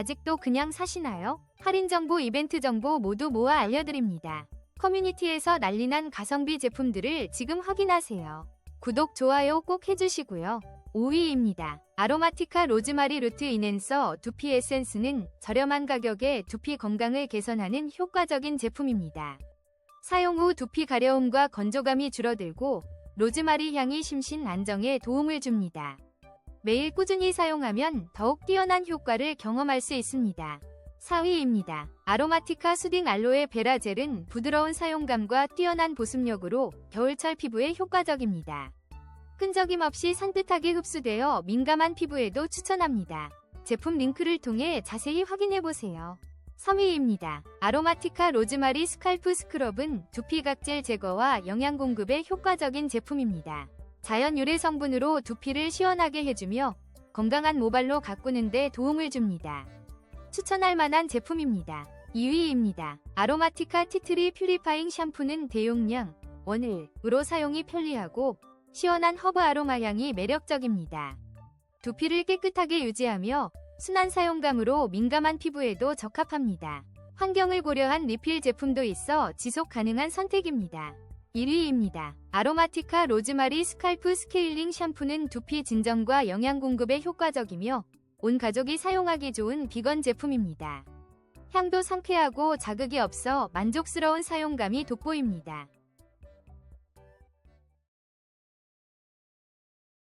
아직도 그냥 사시나요? 할인 정보, 이벤트 정보 모두 모아 알려드립니다. 커뮤니티에서 난리난 가성비 제품들을 지금 확인하세요. 구독, 좋아요 꼭 해주시고요. 5위입니다. 아로마티카 로즈마리 루트 인앤서 두피 에센스는 저렴한 가격에 두피 건강을 개선하는 효과적인 제품입니다. 사용 후 두피 가려움과 건조감이 줄어들고 로즈마리 향이 심신 안정에 도움을 줍니다. 매일 꾸준히 사용하면 더욱 뛰어난 효과를 경험할 수 있습니다. 4위입니다. 아로마티카 수딩 알로에 베라 젤은 부드러운 사용감과 뛰어난 보습력으로 겨울철 피부에 효과적입니다. 끈적임 없이 산뜻하게 흡수되어 민감한 피부에도 추천합니다. 제품 링크를 통해 자세히 확인해보세요. 3위입니다. 아로마티카 로즈마리 스칼프 스크럽은 두피 각질 제거와 영양 공급에 효과적인 제품입니다. 자연 유래 성분으로 두피를 시원하게 해주며 건강한 모발로 가꾸는 데 도움을 줍니다. 추천할 만한 제품입니다. 2위입니다. 아로마티카 티트리 퓨리파잉 샴푸는 대용량, 원을으로 사용이 편리하고 시원한 허브 아로마 향이 매력적입니다. 두피를 깨끗하게 유지하며 순한 사용감으로 민감한 피부에도 적합합니다. 환경을 고려한 리필 제품도 있어 지속 가능한 선택입니다. 1위입니다. 아로마티카 로즈마리 스칼프 스케일링 샴푸는 두피 진정과 영양 공급에 효과적이며 온 가족이 사용하기 좋은 비건 제품입니다. 향도 상쾌하고 자극이 없어 만족스러운 사용감이 돋보입니다.